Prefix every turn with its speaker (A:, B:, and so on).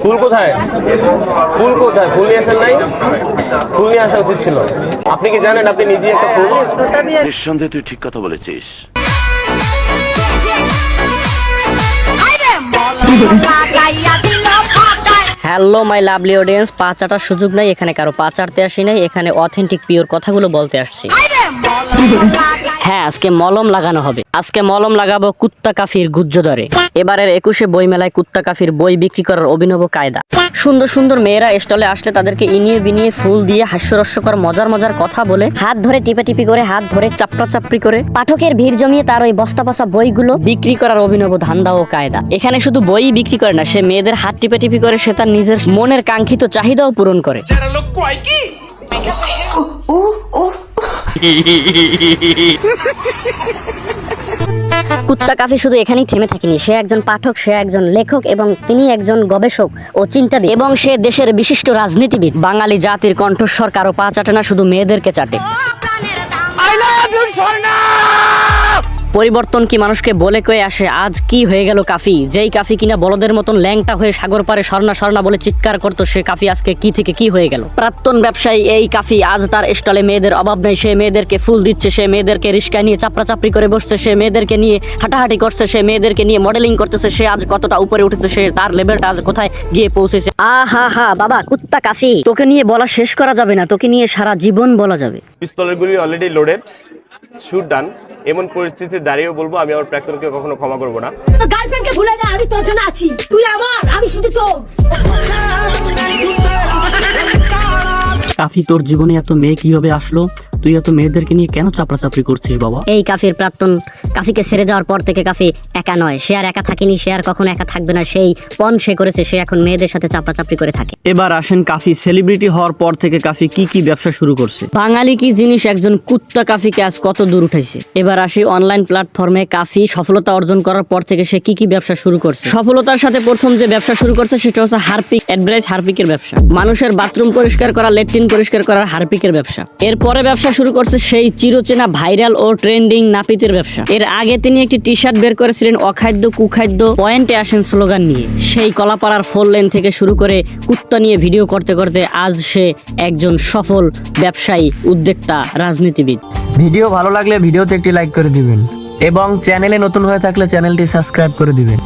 A: ফুল কোথায়? ফুল কোথায়? ফুল নিয়ে আসেন নাই? ফুল নিয়ে আসা উচিত ছিল। আপনি কি জানেন আপনি নিজে একটা ফুল?
B: নিঃসন্দেহে তুই ঠিক কথা বলেছিস।
C: হ্যালো মাই লাভলি অডিয়েন্স পা চাটার সুযোগ নাই এখানে কারও পা চাটতে আসি নাই এখানে অথেন্টিক পিওর কথাগুলো বলতে আসছি। হ্যাঁ আজকে মলম লাগানো হবে। আজকে মলম লাগাবো কুত্তা কাফির গুজ্জদরে এবারের একুশে বই মেলায় কুত্তা কাফির বই বিক্রি করার অভিনব কায়দা। সুন্দর সুন্দর মেয়েরা স্টলে আসলে তাদেরকে ইনিয়ে বিনিয়ে ফুল দিয়ে হাস্যরস্যকর মজার মজার কথা বলে হাত ধরে টিপে টিপি করে হাত ধরে চাপড়া চাপড়ি করে পাঠকের ভিড় জমিয়ে তার ওই বস্তা বসা বইগুলো বিক্রি করার অভিনব ধান্দা ও কায়দা। এখানে শুধু বই বিক্রি করে না সে মেয়েদের হাত টিপে টিপি করে সে তার নিজের মনের কাঙ্ক্ষিত চাহিদাও পূরণ করে। কুত্তা কাফি শুধু এখানেই থেমে থাকেনি। সে একজন পাঠক, সে একজন লেখক এবং তিনি একজন গবেষক ও চিন্তাবিদ এবং সে দেশের বিশিষ্ট রাজনীতিবিদ। বাঙালি জাতির কণ্ঠস্বর কারও পা চাটে না, শুধু মেয়েদেরকে চাটে। পরিবর্তন কি মানুষকে বলে কয়ে আসে, আজ কি হয়ে গেল কাফি? যেই কাফি কিনা বলদের মতন ল্যাংটা হয়ে সাগর পারে স্বর্ণা স্বর্ণা বলে চিৎকার করতো, সে কাফি আজকে কি থেকে কি হয়ে গেল? প্রাক্তন ব্যবসায়ী এই কাফি আজ তার স্টলে মেয়েদের অভাব নেই, সে মেয়েদেরকে ফুল দিচ্ছে, সে মেয়েদেরকে রিস্কা নিয়ে চাপড়া চাপড়ি করে বসছে, সে মেয়েদেরকে নিয়ে হাঁটাহাঁটি করছে, সে মেয়েদেরকে নিয়ে মডেলিং করতেছে, সে আজ কতটা উপরে উঠেছে, সে তার লেভেলটা আজ কোথায় গিয়ে পৌঁছেছে? আ হা হা বাবা, কুত্তা কাফি। তোকে নিয়ে বলা শেষ করা যাবে না, তোকে নিয়ে সারা জীবন বলা যাবে।
A: পিস্তলের গুলি অলরেডি লোডেড শুট ডান এমন পরিস্থিতি দাঁড়িয়েও বলব আমি আমার প্রাক্তনকে কখনো ক্ষমা করব না।
D: গার্লফ্রেন্ডকে ভুলে যা আমি তোর জন্য আছি। তুই আমার আমি শুধু তোর।
E: কাফি তোর জীবনে এত মেয়ে কীভাবে আসলো? তুই এত মেয়েদেরকে নিয়ে কেন চাপড়াচাপড়ি করছিস বাবা?
C: এই কাফির প্রাক্তন কাফিকে ছেড়ে যাওয়ার পর থেকে কাফি একা নয়। সে আর একা থাকেনি সে আর কখনো একা থাকবে না। সেই পণ সে করেছে সে এখন মেয়েদের সাথে চাপাচাপড়ি করে থাকে।
E: এবার আসেন কাফি সেলিব্রিটি হওয়ার পর থেকে কাফি কি কি ব্যবসা শুরু করছে?
C: বাঙালি কি জিনিস একজন কুত্তা কাফিকে আজ কত দূর উঠাইছে? এবার আসি অনলাইন প্ল্যাটফর্মে কাফি সফলতা অর্জন করার পর থেকে সে কি কি ব্যবসা শুরু করছে? সফলতার সাথে প্রথম যে ব্যবসা শুরু করছে সেটা হচ্ছে হারপিক অ্যাডভাইস হারপিকের ব্যবসা। মানুষের বাথরুম পরিষ্কার করা লেট্রিন পরিষ্কার করার হারপিকের ব্যবসা। এরপরে ব্যবসা শুরু করছে সেই চিরচেনা ভাইরাল ও ট্রেন্ডিং নাপিতের ব্যবসা। এর আগে তিনি একটি টি শার্ট বের করেছিলেন অখাদ্য, কুখাদ্য, পয়েন্টে আসেন স্লোগান নিয়ে। সেই কলাপাড়ার ফোর লেন থেকে শুরু করে কুত্তা নিয়ে ভিডিও করতে করতে আজ সে একজন সফল ব্যবসায়ী, উদ্যোক্তা, রাজনীতিবিদ।
F: ভিডিও ভালো লাগলে ভিডিওতে একটি লাইক করে দিবেন এবং চ্যানেলে নতুন হয়ে থাকলে চ্যানেলটি সাবস্ক্রাইব করে দিবেন।